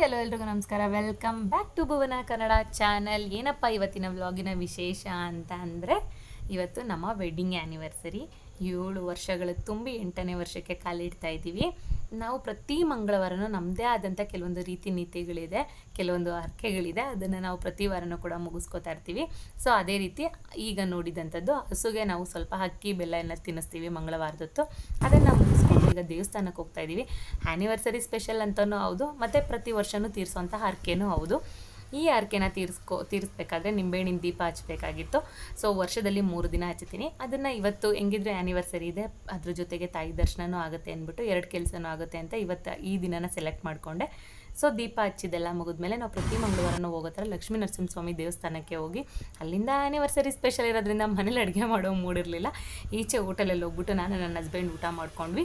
Hello ಎಲ್ರಿಗೂ ನಮಸ್ಕಾರ. Welcome back to Bhuvana Kannada channel ಏನಪ್ಪ ಇವತ್ತಿನ ವ್ಲಾಗಿನ ವಿಶೇಷ ಅಂತ ಅಂದರೆ ಇವತ್ತು ನಮ್ಮ ವೆಡ್ಡಿಂಗ್ ಆ್ಯನಿವರ್ಸರಿ ಏಳು ವರ್ಷಗಳು ತುಂಬಿ ಎಂಟನೇ ವರ್ಷಕ್ಕೆ ಕಾಲಿಡ್ತಾ ಇದ್ದೀವಿ. ನಾವು ಪ್ರತಿ ಮಂಗಳವಾರನೂ ನಮ್ಮದೇ ಆದಂಥ ಕೆಲವೊಂದು ರೀತಿ ನೀತಿಗಳಿದೆ ಕೆಲವೊಂದು ಹರಕೆಗಳಿದೆ, ಅದನ್ನು ನಾವು ಪ್ರತಿ ವಾರನೂ ಕೂಡ ಮುಗಿಸ್ಕೊತಾ ಇರ್ತೀವಿ. ಸೊ ಅದೇ ರೀತಿ ಈಗ ನೋಡಿದಂಥದ್ದು ಹಸುಗೆ ನಾವು ಸ್ವಲ್ಪ ಅಕ್ಕಿ, ಬೆಲ್ಲ ಎಲ್ಲ ತಿನ್ನಿಸ್ತೀವಿ ಮಂಗಳವಾರದೊತ್ತು. ಅದನ್ನು ಮುಗಿಸ್ಕೊಂಡು ಈಗ ದೇವಸ್ಥಾನಕ್ಕೆ ಹೋಗ್ತಾ ಇದ್ದೀವಿ. ಆ್ಯನಿವರ್ಸರಿ ಸ್ಪೆಷಲ್ ಅಂತಲೂ ಹೌದು, ಮತ್ತು ಪ್ರತಿ ವರ್ಷವೂ ತೀರಿಸೋಂಥ ಹರಕೆನೂ ಹೌದು. ಈ ಹರಕೆನ ತೀರಿಸ್ಕೊ, ತೀರಿಸ್ಬೇಕಾದ್ರೆ ನಿಂಬೆಹಣ್ಣಿನ ದೀಪ ಹಚ್ಚಬೇಕಾಗಿತ್ತು ಸೊ ವರ್ಷದಲ್ಲಿ ಮೂರು ದಿನ ಹಚ್ತೀನಿ ಅದನ್ನು ಇವತ್ತು ಹೆಂಗಿದ್ರೆ ಆ್ಯನಿವರ್ಸರಿ ಇದೆ, ಅದ್ರ ಜೊತೆಗೆ ತಾಯಿ ದರ್ಶನವೂ ಆಗುತ್ತೆ ಅಂದ್ಬಿಟ್ಟು ಎರಡು ಕೆಲಸನೂ ಆಗುತ್ತೆ ಅಂತ ಇವತ್ತು ಈ ದಿನನ ಸೆಲೆಕ್ಟ್ ಮಾಡಿಕೊಂಡೆ. ಸೊ ದೀಪ ಹಚ್ಚಿದೆಲ್ಲ ಮುಗಿದ್ಮೇಲೆ ನಾವು ಪ್ರತಿ ಮಂಗಳವಾರನೂ ಹೋಗೋ ಥರ ಲಕ್ಷ್ಮೀ ನರಸಿಂಹಸ್ವಾಮಿ ದೇವಸ್ಥಾನಕ್ಕೆ ಹೋಗಿ, ಅಲ್ಲಿಂದ ಆ್ಯನಿವರ್ಸರಿ ಸ್ಪೆಷಲ್ ಇರೋದ್ರಿಂದ ಮನೇಲಿ ಅಡುಗೆ ಮಾಡೋ ಮೂಡಿರಲಿಲ್ಲ ಈಚೆ ಹೋಟೆಲಲ್ಲಿ ಹೋಗ್ಬಿಟ್ಟು ನಾನು ನನ್ನ ಹಸ್ಬೆಂಡ್ ಊಟ ಮಾಡ್ಕೊಂಡ್ವಿ.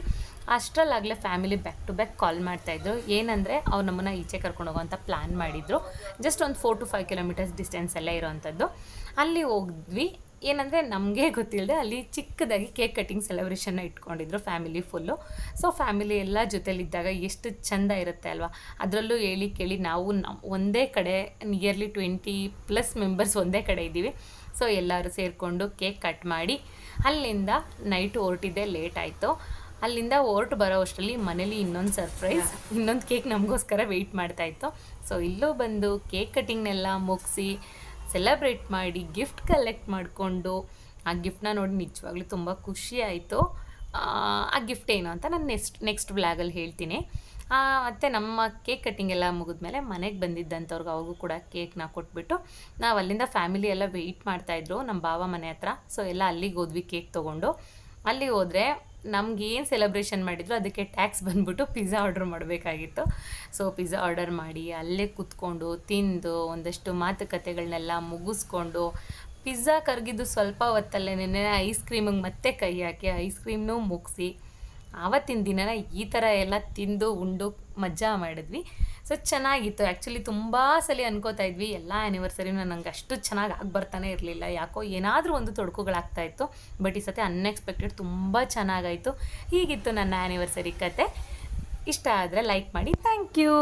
ಅಷ್ಟರಲ್ಲಾಗಲೇ family back to back call ಮಾಡ್ತಾಯಿದ್ರು ಏನಂದರೆ ಅವ್ರು ನಮ್ಮನ್ನು ಈಚೆ ಕರ್ಕೊಂಡು ಹೋಗೋಂಥ ಪ್ಲ್ಯಾನ್ ಮಾಡಿದರು. ಜಸ್ಟ್ ಒಂದು four to five kilometres distance ಎಲ್ಲ ಇರೋವಂಥದ್ದು ಅಲ್ಲಿ ಹೋದ್ವಿ ಏನಂದರೆ ನಮಗೆ ಗೊತ್ತಿಲ್ಲದೆ ಅಲ್ಲಿ ಚಿಕ್ಕದಾಗಿ ಕೇಕ್ ಕಟ್ಟಿಂಗ್ ಸೆಲೆಬ್ರೇಷನ್ನ ಇಟ್ಕೊಂಡಿದ್ರು ಫ್ಯಾಮಿಲಿ ಫುಲ್ಲು ಸೊ ಫ್ಯಾಮಿಲಿ ಎಲ್ಲ ಜೊತೆಲಿದ್ದಾಗ ಎಷ್ಟು ಚೆಂದ ಇರುತ್ತೆ ಅಲ್ವಾ? ಅದರಲ್ಲೂ ಹೇಳಿ ಕೇಳಿ ನಾವು ನಮ್ಮ ಒಂದೇ ಕಡೆ ನಿಯರ್ಲಿ ಟ್ವೆಂಟಿ ಪ್ಲಸ್ ಮೆಂಬರ್ಸ್ ಒಂದೇ ಕಡೆ ಇದ್ದೀವಿ. ಸೊ ಎಲ್ಲರೂ ಸೇರಿಕೊಂಡು ಕೇಕ್ ಕಟ್ ಮಾಡಿ ಅಲ್ಲಿಂದ ನೈಟ್ ಹೊರಟಿದ್ದೆ ಲೇಟ್ ಆಯಿತು. ಅಲ್ಲಿಂದ ಹೊರಟು ಬರೋ ಅಷ್ಟರಲ್ಲಿ ಮನೇಲಿ ಇನ್ನೊಂದು ಸರ್ಪ್ರೈಸ್ ಇನ್ನೊಂದು ಕೇಕ್ ನಮಗೋಸ್ಕರ ವೆಯ್ಟ್ ಮಾಡ್ತಾಯಿತ್ತು ಸೊ ಇಲ್ಲೂ ಬಂದು ಕೇಕ್ ಕಟ್ಟಿಂಗ್ನೆಲ್ಲ ಮುಗಿಸಿ ಸೆಲೆಬ್ರೇಟ್ ಮಾಡಿ ಗಿಫ್ಟ್ ಕಲೆಕ್ಟ್ ಮಾಡಿಕೊಂಡು, ಆ ಗಿಫ್ಟ್ನ ನೋಡಿ ನಿಜವಾಗ್ಲೂ ತುಂಬ ಖುಷಿ ಆಯಿತು. ಆ ಗಿಫ್ಟ್ ಏನು ಅಂತ ನಾನು ನೆಕ್ಸ್ಟ್ ನೆಕ್ಸ್ಟ್ ಬ್ಲಾಗಲ್ಲಿ ಹೇಳ್ತೀನಿ. ಮತ್ತು ನಮ್ಮ ಕೇಕ್ ಕಟ್ಟಿಂಗ್ ಎಲ್ಲ ಮುಗಿದ್ಮೇಲೆ ಮನೆಗೆ ಬಂದಿದ್ದಂಥವ್ರಿಗೆ ಅವ್ರಿಗೂ ಕೂಡ ಕೇಕ್ನ ಕೊಟ್ಬಿಟ್ಟು ನಾವು ಅಲ್ಲಿಂದ ಫ್ಯಾಮಿಲಿ ಎಲ್ಲ ವೆಯ್ಟ್ ಮಾಡ್ತಾಯಿದ್ರು ನಮ್ಮ ಬಾವ ಮನೆ ಹತ್ರ. ಸೊ ಎಲ್ಲ ಅಲ್ಲಿಗೆ ಹೋದ್ವಿ ಕೇಕ್ ತೊಗೊಂಡು. ಅಲ್ಲಿಗೆ ಹೋದರೆ ನಮ್ಗೆ ಏನು ಸೆಲೆಬ್ರೇಷನ್ ಮಾಡಿದ್ರು, ಅದಕ್ಕೆ ಟ್ಯಾಕ್ಸ್ ಬಂದ್ಬಿಟ್ಟು ಪಿಜ್ಜಾ ಆರ್ಡರ್ ಮಾಡಬೇಕಾಗಿತ್ತು. ಸೊ ಪಿಜ್ಜಾ ಆರ್ಡರ್ ಮಾಡಿ, ಅಲ್ಲೇ ಕೂತ್ಕೊಂಡು, ತಿಂದು, ಒಂದಷ್ಟು ಮಾತುಕತೆಗಳನ್ನೆಲ್ಲ ಮುಗಿಸ್ಕೊಂಡು ಪಿಜ್ಜಾ ಕರಗಿದ್ದು ಸ್ವಲ್ಪ ಹೊತ್ತಲ್ಲೇ ನಿನ್ನೆ ಐಸ್ ಕ್ರೀಮಿಗೆ ಮತ್ತೆ ಕೈ ಹಾಕಿ ಐಸ್ ಕ್ರೀಮ್ನೂ ಮುಗಿಸಿ ಆವತ್ತಿನ ದಿನನ ಈ ಥರ ಎಲ್ಲ ತಿಂದು, ಉಂಡು ಮಜಾ ಮಾಡಿದ್ವಿ. ಸೊ ಚೆನ್ನಾಗಿತ್ತು. ಆ್ಯಕ್ಚುಲಿ ತುಂಬ ಸಲ ಅನ್ಕೋತಾ ಇದ್ವಿ, ಎಲ್ಲ ಆ್ಯನಿವರ್ಸರಿನೂ ನಂಗೆ ಅಷ್ಟು ಚೆನ್ನಾಗಿ ಆಗಿ ಬರ್ತಾನೆ ಇರಲಿಲ್ಲ. ಯಾಕೋ ಏನಾದರೂ ಒಂದು ತೊಡಕುಗಳಾಗ್ತಾ ಇತ್ತು. ಬಟ್ ಈ ಸತಿ ಅನ್ಎಕ್ಸ್ಪೆಕ್ಟೆಡ್ ತುಂಬ ಚೆನ್ನಾಗಾಯಿತು. ಹೀಗಿತ್ತು ನನ್ನ ಆ್ಯನಿವರ್ಸರಿ ಕತೆ. ಇಷ್ಟ ಆದರೆ ಲೈಕ್ ಮಾಡಿ. Thank you